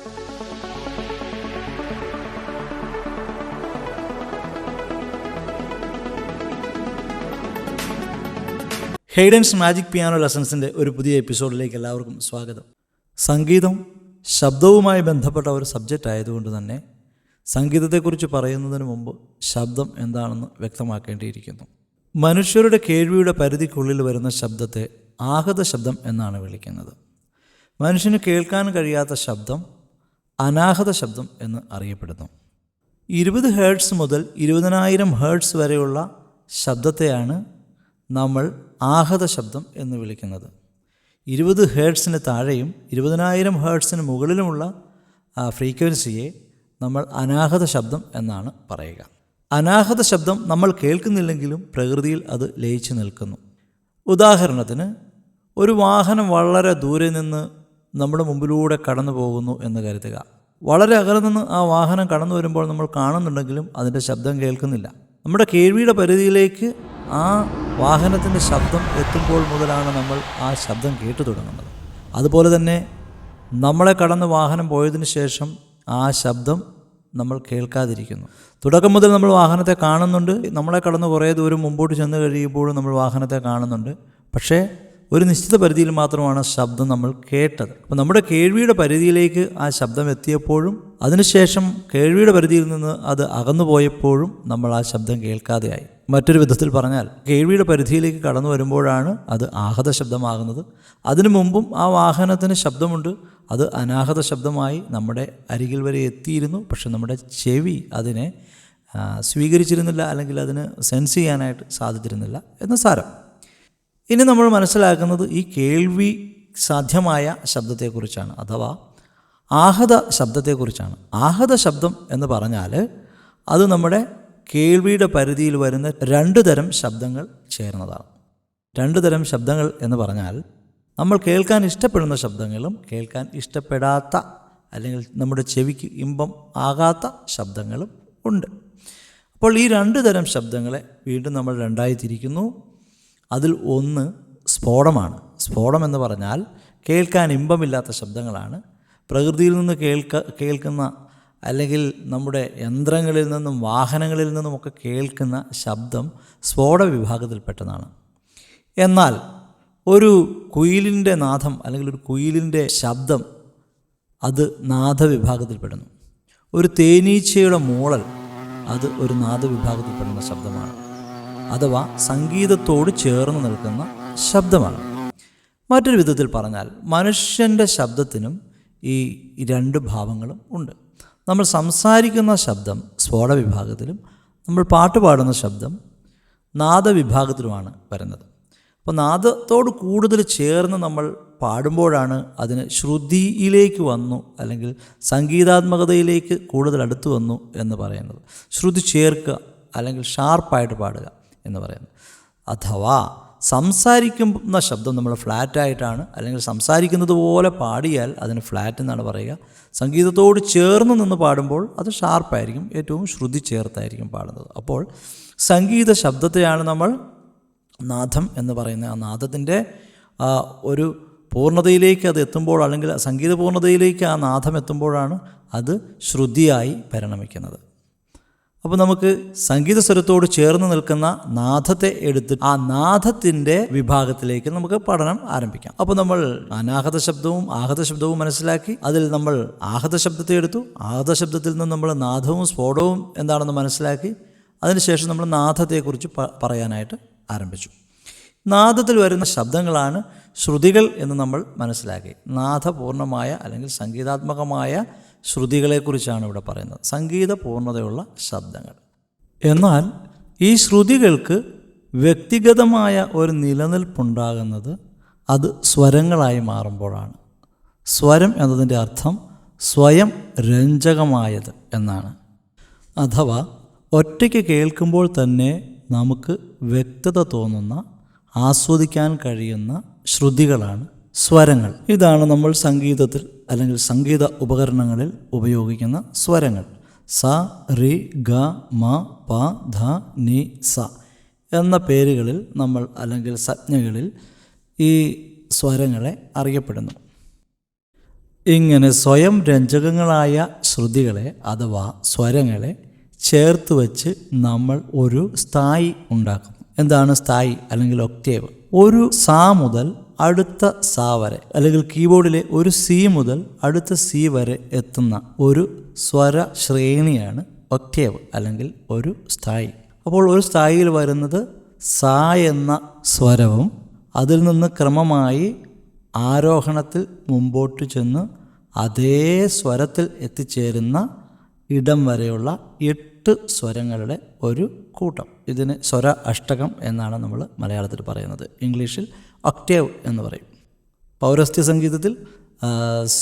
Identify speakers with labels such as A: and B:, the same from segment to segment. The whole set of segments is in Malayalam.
A: ഹെയ്ഡൻസ് മാജിക് പിയാനോ ലെസൺസിന്റെ ഒരു പുതിയ എപ്പിസോഡിലേക്ക് എല്ലാവർക്കും സ്വാഗതം. സംഗീതം ശബ്ദവുമായി ബന്ധപ്പെട്ട ഒരു സബ്ജക്റ്റ് ആയതുകൊണ്ട് തന്നെ സംഗീതത്തെക്കുറിച്ച് പറയുന്നതിന് മുമ്പ് ശബ്ദം എന്താണെന്ന് വ്യക്തമാക്കേണ്ടിയിരിക്കുന്നു. മനുഷ്യരുടെ കേൾവിയുടെ പരിധിക്കുള്ളിൽ വരുന്ന ശബ്ദത്തെ ആഹത ശബ്ദം എന്നാണ് വിളിക്കുന്നത്. മനുഷ്യന് കേൾക്കാൻ കഴിയാത്ത ശബ്ദം അനാഹത ശബ്ദം എന്ന് അറിയപ്പെടുന്നു. ഇരുപത് ഹേർട്സ് മുതൽ ഇരുപതിനായിരം ഹേർട്സ് വരെയുള്ള ശബ്ദത്തെയാണ് നമ്മൾ ആഹത ശബ്ദം എന്ന് വിളിക്കുന്നത്. ഇരുപത് ഹേർട്സിന് താഴെയും ഇരുപതിനായിരം ഹേർട്സിന് മുകളിലുമുള്ള ഫ്രീക്വൻസിയെ നമ്മൾ അനാഹത ശബ്ദം എന്നാണ് പറയുക. അനാഹത ശബ്ദം നമ്മൾ കേൾക്കുന്നില്ലെങ്കിലും പ്രകൃതിയിൽ അത് ലയിച്ചു നിൽക്കുന്നു. ഉദാഹരണത്തിന് ഒരു വാഹനം വളരെ ദൂരെ നിന്ന് നമ്മുടെ മുമ്പിലൂടെ കടന്നു പോകുന്നു എന്ന് കരുതുക. വളരെ അകലെ നിന്ന് ആ വാഹനം കടന്നു വരുമ്പോൾ നമ്മൾ കാണുന്നുണ്ടെങ്കിലും അതിന്റെ ശബ്ദം കേൾക്കുന്നില്ല. നമ്മുടെ കേൾവിയുടെ പരിധിയിലേക്ക് ആ വാഹനത്തിന്റെ ശബ്ദം എത്തുമ്പോൾ മുതലാണ് നമ്മൾ ആ ശബ്ദം കേട്ടു തുടങ്ങുന്നത്. അതുപോലെ തന്നെ നമ്മളെ കടന്ന് വാഹനം പോയതിന് ശേഷം ആ ശബ്ദം നമ്മൾ കേൾക്കാതിരിക്കുന്നു. തുടക്കം മുതൽ നമ്മൾ വാഹനത്തെ കാണുന്നുണ്ട്. നമ്മളെ കടന്ന് കുറേ ദൂരം മുമ്പോട്ട് ചെന്ന് കഴിയുമ്പോഴും നമ്മൾ വാഹനത്തെ കാണുന്നുണ്ട്. പക്ഷേ ഒരു നിശ്ചിത പരിധിയിൽ മാത്രമാണ് ശബ്ദം നമ്മൾ കേട്ടത്. അപ്പോൾ നമ്മുടെ കേൾവിയുടെ പരിധിയിലേക്ക് ആ ശബ്ദം എത്തിയപ്പോഴും അതിനുശേഷം കേൾവിയുടെ പരിധിയിൽ നിന്ന് അത് അകന്നു പോയപ്പോഴും നമ്മൾ ആ ശബ്ദം കേൾക്കാതെയായി. മറ്റൊരു വിധത്തിൽ പറഞ്ഞാൽ കേൾവിയുടെ പരിധിയിലേക്ക് കടന്നു വരുമ്പോഴാണ് അത് ആഹത ശബ്ദമാകുന്നത്. അതിനു മുമ്പും ആ വാഹനത്തിന് ശബ്ദമുണ്ട്. അത് അനാഹത ശബ്ദമായി നമ്മുടെ അരികിൽ വരെ എത്തിയിരുന്നു. പക്ഷെ നമ്മുടെ ചെവി അതിനെ സ്വീകരിച്ചിരുന്നില്ല അല്ലെങ്കിൽ അതിന് സെൻസ് ചെയ്യാനായിട്ട് സാധിച്ചിരുന്നില്ല എന്ന് സാരം. ഇനി നമ്മൾ മനസ്സിലാക്കുന്നത് ഈ കേൾവി സാധ്യമായ ശബ്ദത്തെക്കുറിച്ചാണ് അഥവാ ആഹത ശബ്ദത്തെക്കുറിച്ചാണ്. ആഹത ശബ്ദം എന്ന് പറഞ്ഞാൽ അത് നമ്മുടെ കേൾവിയുടെ പരിധിയിൽ വരുന്ന രണ്ട് തരം ശബ്ദങ്ങൾ ചേർന്നതാണ്. രണ്ട് തരം ശബ്ദങ്ങൾ എന്ന് പറഞ്ഞാൽ നമ്മൾ കേൾക്കാൻ ഇഷ്ടപ്പെടുന്ന ശബ്ദങ്ങളും കേൾക്കാൻ ഇഷ്ടപ്പെടാത്ത അല്ലെങ്കിൽ നമ്മുടെ ചെവിക്ക് ഇമ്പം ആകാത്ത ശബ്ദങ്ങളും ഉണ്ട്. അപ്പോൾ ഈ രണ്ട് തരം ശബ്ദങ്ങളെ വീണ്ടും നമ്മൾ രണ്ടായി തിരിക്കുന്നു. അതിൽ ഒന്ന് സ്ഫോടമാണ്. സ്ഫോടം എന്ന് പറഞ്ഞാൽ കേൾക്കാൻ ഇമ്പമില്ലാത്ത ശബ്ദങ്ങളാണ്. പ്രകൃതിയിൽ നിന്ന് കേൾക്ക കേൾക്കുന്ന അല്ലെങ്കിൽ നമ്മുടെ യന്ത്രങ്ങളിൽ നിന്നും വാഹനങ്ങളിൽ നിന്നുമൊക്കെ കേൾക്കുന്ന ശബ്ദം സ്ഫോട വിഭാഗത്തിൽപ്പെട്ടതാണ് എന്നാൽ ഒരു കുയിലിന്റെ നാദം അല്ലെങ്കിൽ ഒരു കുയിലിന്റെ ശബ്ദം അത് നാദവിഭാഗത്തിൽപ്പെടുന്നു ഒരു തേനീച്ചയുടെ മൂളൽ അത് ഒരു നാദവിഭാഗത്തിൽപ്പെടുന്ന ശബ്ദമാണ്. അഥവാ സംഗീതത്തോട് ചേർന്ന് നിൽക്കുന്ന ശബ്ദമാണ്. മറ്റൊരു വിധത്തിൽ പറഞ്ഞാൽ മനുഷ്യന്റെ ശബ്ദത്തിനും ഈ രണ്ട് ഭാവങ്ങളും ഉണ്ട്. നമ്മൾ സംസാരിക്കുന്ന ശബ്ദം സ്ഫോട വിഭാഗത്തിലും നമ്മൾ പാട്ട് പാടുന്ന ശബ്ദം നാദവിഭാഗത്തിലുമാണ് വരുന്നത്. അപ്പോൾ നാദത്തോട് കൂടുതൽ ചേർന്ന് നമ്മൾ പാടുമ്പോഴാണ് അതിന് ശ്രുതിയിലേക്ക് വന്നു അല്ലെങ്കിൽ സംഗീതാത്മകതയിലേക്ക് കൂടുതൽ അടുത്തു വന്നു എന്ന് പറയുന്നത്. ശ്രുതി ചേർക്കുക അല്ലെങ്കിൽ ഷാർപ്പായിട്ട് പാടുക. എന്ന് പറയുന്നത്. അഥവാ സംസാരിക്കുന്ന ശബ്ദം നമ്മൾ ഫ്ലാറ്റായിട്ടാണ് അല്ലെങ്കിൽ സംസാരിക്കുന്നത് പോലെ പാടിയാൽ അതിന് ഫ്ലാറ്റ് എന്നാണ് പറയുക. സംഗീതത്തോട് ചേർന്ന് നിന്ന് പാടുമ്പോൾ അത് ഷാർപ്പായിരിക്കും ഏറ്റവും ശ്രുതി ചേർത്തായിരിക്കും പാടുന്നത്. അപ്പോൾ സംഗീത ശബ്ദത്തെയാണ് നമ്മൾ നാദം എന്ന് പറയുന്ന ആ നാദത്തിന്റെ ഒരു പൂർണതയിലേക്ക് അത് എത്തുമ്പോൾ അല്ലെങ്കിൽ സംഗീത പൂർണതയിലേക്ക് ആ നാദം എത്തുമ്പോഴാണ് അത് ശ്രുതിയായി പരിണമിക്കുന്നത്. അപ്പോൾ നമുക്ക് സംഗീത സ്വരത്തോട് ചേർന്ന് നിൽക്കുന്ന നാഥത്തെ എടുത്ത് ആ നാഥത്തിന്റെ വിഭാഗത്തിലേക്ക് നമുക്ക് പഠനം ആരംഭിക്കാം. അപ്പോൾ നമ്മൾ അനാഹത ശബ്ദവും ആഹത ശബ്ദവും മനസ്സിലാക്കി അതിൽ നമ്മൾ ആഹത ശബ്ദത്തെ എടുത്തു. ആഹത ശബ്ദത്തിൽ നിന്ന് നമ്മൾ നാഥവും സ്ഫോടവും എന്താണെന്ന് മനസ്സിലാക്കി അതിനുശേഷം നമ്മൾ നാഥത്തെക്കുറിച്ച് പറയാനായിട്ട് ആരംഭിച്ചു. നാദത്തിൽ വരുന്ന ശബ്ദങ്ങളാണ് ശ്രുതികൾ എന്ന് നമ്മൾ മനസ്സിലാക്കി. നാഥപൂർണമായ അല്ലെങ്കിൽ സംഗീതാത്മകമായ ശ്രുതികളെക്കുറിച്ചാണ് ഇവിടെ പറയുന്നത്. സംഗീത പൂർണതയുള്ള ശബ്ദങ്ങൾ. എന്നാൽ ഈ ശ്രുതികൾക്ക് വ്യക്തിഗതമായ ഒരു നിലനിൽപ്പുണ്ടാകുന്നത് അത് സ്വരങ്ങളായി മാറുമ്പോഴാണ്. സ്വരം എന്നതിന്റെ അർത്ഥം സ്വയം രഞ്ജകമായത് എന്നാണ്. അഥവാ ഒറ്റയ്ക്ക് കേൾക്കുമ്പോൾ തന്നെ നമുക്ക് വ്യക്തത തോന്നുന്ന ആസ്വദിക്കാൻ കഴിയുന്ന ശ്രുതികളാണ് സ്വരങ്ങൾ. ഇതാണ് നമ്മൾ സംഗീതത്തിൽ അല്ലെങ്കിൽ സംഗീത ഉപകരണങ്ങളിൽ ഉപയോഗിക്കുന്ന സ്വരങ്ങൾ. സ റി ഗ മ പ ധ നി സ എന്ന പേരുകളിൽ നമ്മൾ അല്ലെങ്കിൽ സംജ്ഞകളിൽ ഈ സ്വരങ്ങളെ അറിയപ്പെടുന്നു. ഇങ്ങനെ സ്വയം രഞ്ജകങ്ങളായ ശ്രുതികളെ അഥവാ സ്വരങ്ങളെ ചേർത്ത് വച്ച് നമ്മൾ ഒരു സ്ഥായി ഉണ്ടാക്കും. എന്താണ് സ്ഥായി അല്ലെങ്കിൽ ഒക്ടേവ്? ഒരു സാ മുതൽ അടുത്ത സാ വരെ അല്ലെങ്കിൽ കീബോർഡിലെ ഒരു സി മുതൽ അടുത്ത സി വരെ എത്തുന്ന ഒരു സ്വര ശ്രേണിയാണ് ഒക്ടേവ് അല്ലെങ്കിൽ ഒരു സ്ഥായി. അപ്പോൾ ഒരു സ്ഥായിയിൽ വരുന്നത് സ എന്ന സ്വരവും അതിൽ നിന്ന് ക്രമമായി ആരോഹണത്തിൽ മുമ്പോട്ട് ചെന്ന് അതേ സ്വരത്തിൽ എത്തിച്ചേരുന്ന ഇടം വരെയുള്ള എട്ട് സ്വരങ്ങളുടെ ഒരു കൂട്ടം. ഇതിന് സ്വര അഷ്ടകം എന്നാണ് നമ്മൾ മലയാളത്തിൽ പറയുന്നത്. ഇംഗ്ലീഷിൽ ഒക്ടേവ് എന്ന് പറയും. പൗരസ്ത്യ സംഗീതത്തിൽ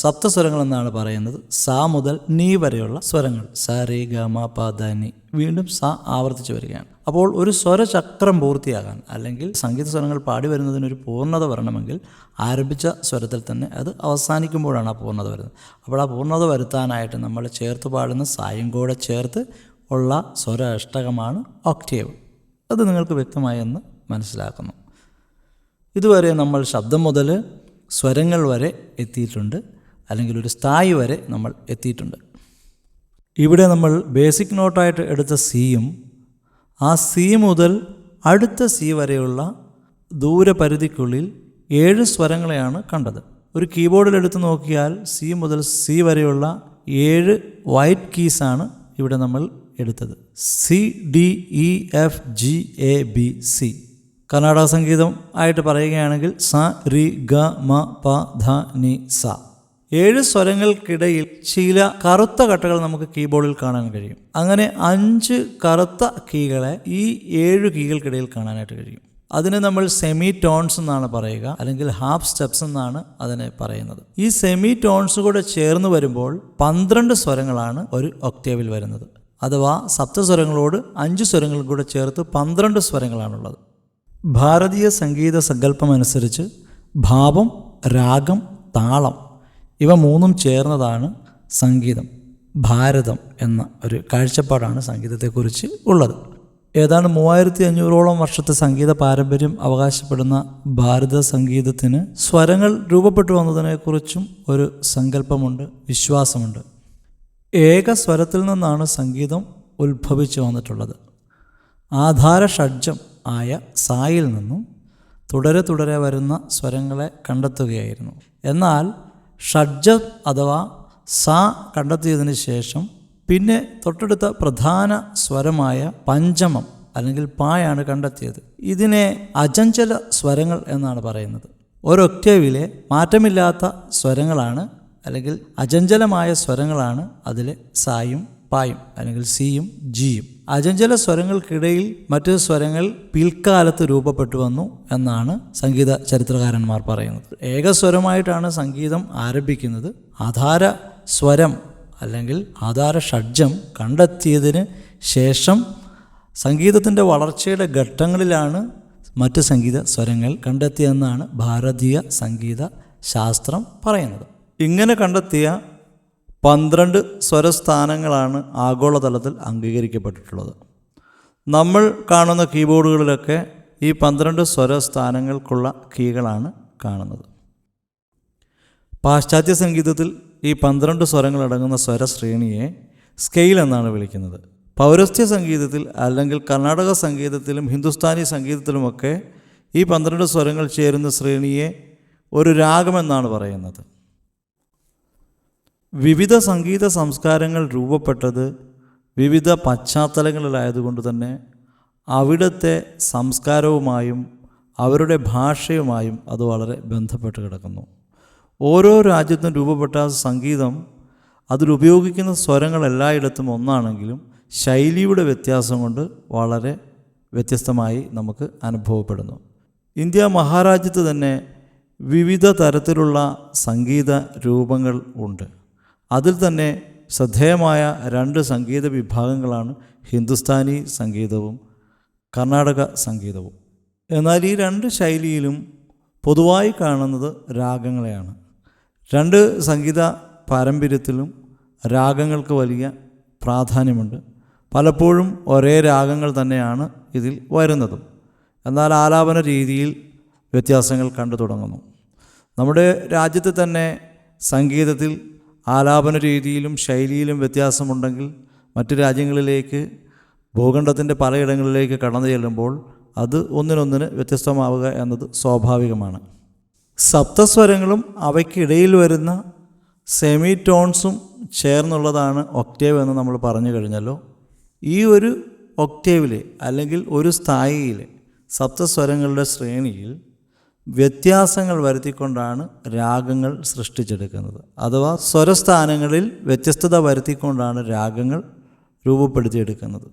A: സപ്തസ്വരങ്ങൾ എന്നാണ് പറയുന്നത്. സ മുതൽ നീ വരെയുള്ള സ്വരങ്ങൾ. സ രേ ഗ മ പ ധ നി. വീണ്ടും സ ആവർത്തിച്ചു വരികയാണ്. അപ്പോൾ ഒരു സ്വരചക്രം പൂർത്തിയാകാൻ അല്ലെങ്കിൽ സംഗീത സ്വരങ്ങൾ പാടി വരുന്നതിന് ഒരു പൂർണത വരണമെങ്കിൽ ആരംഭിച്ച സ്വരത്തിൽ തന്നെ അത് അവസാനിക്കുമ്പോഴാണ് ആ പൂർണത വരുന്നത്. അപ്പോൾ ആ പൂർണത വരുത്താനായിട്ട് നമ്മൾ ചേർത്ത് പാടുന്ന സായം കൂടെ ചേർത്ത് ഉള്ള സ്വര അഷ്ടകമാണ് ഒക്ടേവ് അത് നിങ്ങൾക്ക് വ്യക്തമായി എന്ന് മനസ്സിലാക്കുന്നു. ഇതുവരെ നമ്മൾ ശബ്ദം മുതൽ സ്വരങ്ങൾ വരെ എത്തിയിട്ടുണ്ട്. അല്ലെങ്കിൽ ഒരു സ്ഥായി വരെ നമ്മൾ എത്തിയിട്ടുണ്ട്. ഇവിടെ നമ്മൾ ബേസിക് നോട്ടായിട്ട് എടുത്ത സിയും ആ സി മുതൽ അടുത്ത സി വരെയുള്ള ദൂരപരിധിക്കുള്ളിൽ ഏഴ് സ്വരങ്ങളെയാണ് കണ്ടത്. ഒരു കീബോർഡിൽ എടുത്തു നോക്കിയാൽ സി മുതൽ സി വരെയുള്ള ഏഴ് വൈറ്റ് കീസാണ് ഇവിടെ നമ്മൾ എടുത്തത്. C D E F G A B C Karnataka സംഗീതം ആയിട്ട് പറയുകയാണെങ്കിൽ സ റി ഗ മ പ ധ നി സ. ഏഴ് സ്വരങ്ങൾക്കിടയിൽ ചില കറുത്ത കട്ടകൾ നമുക്ക് കീബോർഡിൽ കാണാൻ കഴിയും. അങ്ങനെ അഞ്ച് കറുത്ത കീകളെ ഈ ഏഴ് കീകൾക്കിടയിൽ കാണാനായിട്ട് കഴിയും. അതിനെ നമ്മൾ സെമി ടോൺസ് എന്നാണ് പറയുക അല്ലെങ്കിൽ ഹാഫ് സ്റ്റെപ്സ് എന്നാണ് അതിനെ പറയുന്നത്. ഈ സെമി ടോൺസ് കൂടെ ചേർന്ന് വരുമ്പോൾ പന്ത്രണ്ട് സ്വരങ്ങളാണ് ഒരു ഒക്ടേവിൽ വരുന്നത്. അഥവാ സപ്തസ്വരങ്ങളോട് അഞ്ച് സ്വരങ്ങൾ കൂടെ ചേർത്ത് പന്ത്രണ്ട് സ്വരങ്ങളാണുള്ളത്. ഭാരതീയ സംഗീത സങ്കല്പമനുസരിച്ച് ഭാവം രാഗം താളം ഇവ മൂന്നും ചേർന്നതാണ് സംഗീതം ഭാരതം എന്ന ഒരു കാഴ്ചപ്പാടാണ് സംഗീതത്തെക്കുറിച്ച് ഉള്ളത്. ഏതാണ്ട് മൂവായിരത്തി അഞ്ഞൂറോളം വർഷത്തെ സംഗീത പാരമ്പര്യം അവകാശപ്പെടുന്ന ഭാരത സംഗീതത്തിന് സ്വരങ്ങൾ രൂപപ്പെട്ടു വന്നതിനെക്കുറിച്ചും ഒരു സങ്കല്പമുണ്ട് വിശ്വാസമുണ്ട്. ഏക സ്വരത്തിൽ നിന്നാണ് സംഗീതം ഉത്ഭവിച്ചു വന്നിട്ടുള്ളത്. ആധാര ഷഡ്ജം ആയ സായിൽ നിന്നും തുടരെ തുടരെ വരുന്ന സ്വരങ്ങളെ കണ്ടെത്തുകയായിരുന്നു. എന്നാൽ ഷഡ്ജ അഥവാ സ കണ്ടെത്തിയതിന് ശേഷം പിന്നെ തൊട്ടടുത്ത പ്രധാന സ്വരമായ പഞ്ചമം അല്ലെങ്കിൽ പായാണ് കണ്ടെത്തിയത്. ഇതിനെ അജഞ്ചല സ്വരങ്ങൾ എന്നാണ് പറയുന്നത്. ഒരൊക്ടേവിലെ മാറ്റമില്ലാത്ത സ്വരങ്ങളാണ് അല്ലെങ്കിൽ അജഞ്ചലമായ സ്വരങ്ങളാണ് അതിലെ സായും പായും അല്ലെങ്കിൽ സിയും ജിയും. അജഞ്ചല സ്വരങ്ങൾക്കിടയിൽ മറ്റു സ്വരങ്ങൾ പിൽക്കാലത്ത് രൂപപ്പെട്ടു വന്നു എന്നാണ് സംഗീത ചരിത്രകാരന്മാർ പറയുന്നത്. ഏകസ്വരമായിട്ടാണ് സംഗീതം ആരംഭിക്കുന്നത്. ആധാര സ്വരം അല്ലെങ്കിൽ ആധാര ഷഡ്ജം കണ്ടെത്തിയതിന് ശേഷം സംഗീതത്തിന്റെ വളർച്ചയുടെ ഘട്ടങ്ങളിലാണ് മറ്റ് സംഗീത സ്വരങ്ങൾ കണ്ടെത്തിയെന്നാണ് ഭാരതീയ സംഗീത ശാസ്ത്രം പറയുന്നത്. ഇങ്ങനെ കണ്ടെത്തിയ പന്ത്രണ്ട് സ്വരസ്ഥാനങ്ങളാണ് ആഗോളതലത്തിൽ അംഗീകരിക്കപ്പെട്ടിട്ടുള്ളത്. നമ്മൾ കാണുന്ന കീബോർഡുകളിലൊക്കെ ഈ പന്ത്രണ്ട് സ്വരസ്ഥാനങ്ങൾക്കുള്ള കീകളാണ് കാണുന്നത്. പാശ്ചാത്യ സംഗീതത്തിൽ ഈ പന്ത്രണ്ട് സ്വരങ്ങളടങ്ങുന്ന സ്വരശ്രേണിയെ സ്കെയിൽ എന്നാണ് വിളിക്കുന്നത്. പൗരസ്ത്യ സംഗീതത്തിൽ അല്ലെങ്കിൽ കർണാടക സംഗീതത്തിലും ഹിന്ദുസ്ഥാനി സംഗീതത്തിലുമൊക്കെ ഈ പന്ത്രണ്ട് സ്വരങ്ങൾ ചേരുന്ന ശ്രേണിയെ ഒരു രാഗമെന്നാണ് പറയുന്നത്. വിവിധ സംഗീത സംസ്കാരങ്ങൾ രൂപപ്പെട്ടത് വിവിധ പശ്ചാത്തലങ്ങളിലായതുകൊണ്ട് തന്നെ അവിടുത്തെ സംസ്കാരവുമായും അവരുടെ ഭാഷയുമായും അത് വളരെ ബന്ധപ്പെട്ട് കിടക്കുന്നു. ഓരോ രാജ്യത്തും രൂപപ്പെട്ട സംഗീതം അതിലുപയോഗിക്കുന്ന സ്വരങ്ങൾ എല്ലായിടത്തും ഒന്നാണെങ്കിലും ശൈലിയുടെ വ്യത്യാസം കൊണ്ട് വളരെ വ്യത്യസ്തമായി നമുക്ക് അനുഭവപ്പെടുന്നു. ഇന്ത്യ മഹാരാജ്യത്ത് തന്നെ വിവിധ തരത്തിലുള്ള സംഗീത രൂപങ്ങൾ ഉണ്ട്. അതിൽ തന്നെ ശ്രദ്ധേയമായ രണ്ട് സംഗീത വിഭാഗങ്ങളാണ് ഹിന്ദുസ്ഥാനി സംഗീതവും കർണാടക സംഗീതവും. എന്നാൽ ഈ രണ്ട് ശൈലിയിലും പൊതുവായി കാണുന്നത് രാഗങ്ങളെയാണ്. രണ്ട് സംഗീത പാരമ്പര്യത്തിലും രാഗങ്ങൾക്ക് വലിയ പ്രാധാന്യമുണ്ട്. പലപ്പോഴും ഒരേ രാഗങ്ങൾ തന്നെയാണ് ഇതിൽ വരുന്നതും. എന്നാൽ ആലാപന രീതിയിൽ വ്യത്യാസങ്ങൾ കണ്ടു തുടങ്ങുന്നു. നമ്മുടെ രാജ്യത്ത് തന്നെ സംഗീതത്തിൽ ആലാപന രീതിയിലും ശൈലിയിലും വ്യത്യാസമുണ്ടെങ്കിൽ മറ്റ് രാജ്യങ്ങളിലേക്ക് ഭൂഖണ്ഡത്തിന്റെ പലയിടങ്ങളിലേക്ക് കടന്നു ചെല്ലുമ്പോൾ അത് ഒന്നിനൊന്നിന് വ്യത്യസ്തമാവുക എന്നത് സ്വാഭാവികമാണ്. സപ്തസ്വരങ്ങളും അവയ്ക്കിടയിൽ വരുന്ന സെമി ടോൺസും ചേർന്നുള്ളതാണ് ഒക്ടേവ് എന്ന് നമ്മൾ പറഞ്ഞു കഴിഞ്ഞല്ലോ. ഈ ഒരു ഒക്ടേവിലെ അല്ലെങ്കിൽ ഒരു സ്ഥായിയിലെ സപ്തസ്വരങ്ങളുടെ ശ്രേണിയിൽ വ്യത്യാസങ്ങൾ വരുത്തിക്കൊണ്ടാണ് രാഗങ്ങൾ സൃഷ്ടിച്ചെടുക്കുന്നത്. അഥവാ സ്വരസ്ഥാനങ്ങളിൽ വ്യത്യസ്തത വരുത്തിക്കൊണ്ടാണ് രാഗങ്ങൾ രൂപപ്പെടുത്തിയെടുക്കുന്നത്.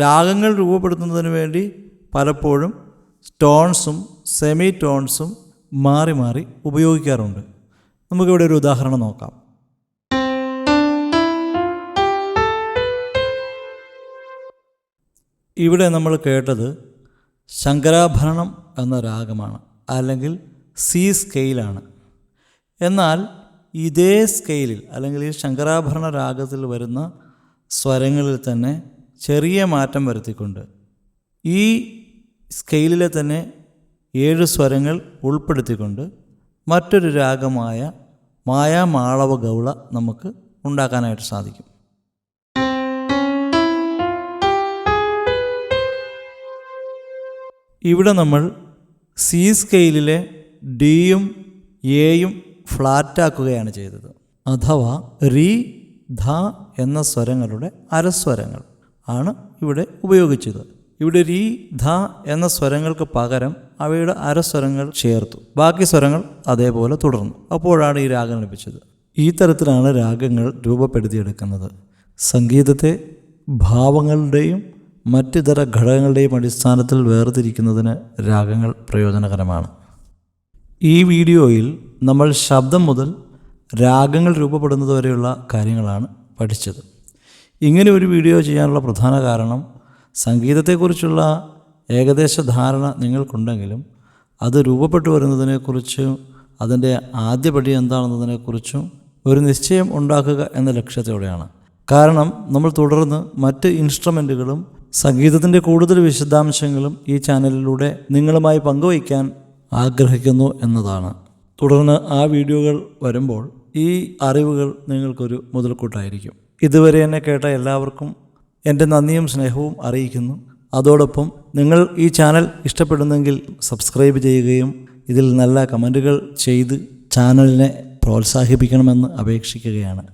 A: രാഗങ്ങൾ രൂപപ്പെടുത്തുന്നതിന് വേണ്ടി പലപ്പോഴും സ്റ്റോൺസും സെമി ടോൺസും മാറി മാറി ഉപയോഗിക്കാറുണ്ട്. നമുക്കിവിടെ ഒരു ഉദാഹരണം നോക്കാം. ഇവിടെ നമ്മൾ കേട്ടത് ശങ്കരാഭരണം എന്ന രാഗമാണ്. അല്ലെങ്കിൽ സി സ്കെയിലാണ് എന്നാൽ ഇതേ സ്കെയിലിൽ അല്ലെങ്കിൽ ഈ ശങ്കരാഭരണ രാഗത്തിൽ വരുന്ന സ്വരങ്ങളിൽ തന്നെ ചെറിയ മാറ്റം വരുത്തിക്കൊണ്ട് ഈ സ്കെയിലിലെ തന്നെ ഏഴ് സ്വരങ്ങൾ ഉൾപ്പെടുത്തിക്കൊണ്ട് മറ്റൊരു രാഗമായ മായാമാളവ ഗൗള നമുക്ക് ഉണ്ടാക്കാനായിട്ട് സാധിക്കും. ഇവിടെ നമ്മൾ സി സ്കെയിലിലെ ഡിയും എയും ഫ്ലാറ്റാക്കുകയാണ് ചെയ്തത്. അഥവാ റി ധ എന്ന സ്വരങ്ങളുടെ അരസ്വരങ്ങൾ ആണ് ഇവിടെ ഉപയോഗിച്ചത്. ഇവിടെ രീ ധ എന്ന സ്വരങ്ങൾക്ക് പകരം അവയുടെ അരസ്വരങ്ങൾ ചേർത്തു. ബാക്കി സ്വരങ്ങൾ അതേപോലെ തുടർന്നു. അപ്പോഴാണ് ഈ രാഗം ലഭിച്ചത്. ഈ തരത്തിലാണ് രാഗങ്ങൾ രൂപപ്പെടുത്തിയെടുക്കുന്നത്. സംഗീതത്തെ ഭാവങ്ങളുടെയും മറ്റിതര ഘടകങ്ങളുടെയും അടിസ്ഥാനത്തിൽ വേർതിരിക്കുന്നതിന് രാഗങ്ങൾ പ്രയോജനകരമാണ്. ഈ വീഡിയോയിൽ നമ്മൾ ശബ്ദം മുതൽ രാഗങ്ങൾ രൂപപ്പെടുന്നത് വരെയുള്ള കാര്യങ്ങളാണ് പഠിച്ചത്. ഇങ്ങനെ ഒരു വീഡിയോ ചെയ്യാനുള്ള പ്രധാന കാരണം സംഗീതത്തെക്കുറിച്ചുള്ള ഏകദേശ ധാരണ നിങ്ങൾക്കുണ്ടെങ്കിലും അത് രൂപപ്പെട്ടു വരുന്നതിനെക്കുറിച്ചും അതിന്റെ ആദ്യപടി എന്താണെന്നതിനെക്കുറിച്ചും ഒരു നിശ്ചയം ഉണ്ടാക്കുക എന്ന ലക്ഷ്യത്തോടെയാണ്. കാരണം നമ്മൾ തുടർന്ന് മറ്റ് ഇൻസ്ട്രുമെന്റുകളും സംഗീതത്തിന്റെ കൂടുതൽ വിശദാംശങ്ങളും ഈ ചാനലിലൂടെ നിങ്ങളുമായി പങ്കുവയ്ക്കാൻ ആഗ്രഹിക്കുന്നു എന്നതാണ്. തുടർന്ന് ആ വീഡിയോകൾ വരുമ്പോൾ ഈ അറിവുകൾ നിങ്ങൾക്കൊരു മുതൽക്കൂട്ടായിരിക്കും. ഇതുവരെ എന്നെ കേട്ട എല്ലാവർക്കും എന്റെ നന്ദിയും സ്നേഹവും അറിയിക്കുന്നു. അതോടൊപ്പം നിങ്ങൾ ഈ ചാനൽ ഇഷ്ടപ്പെടുന്നെങ്കിൽ സബ്സ്ക്രൈബ് ചെയ്യുകയും ഇതിൽ നല്ല കമന്റുകൾ ചെയ്ത് ചാനലിനെ പ്രോത്സാഹിപ്പിക്കണമെന്ന് അപേക്ഷിക്കുകയാണ്.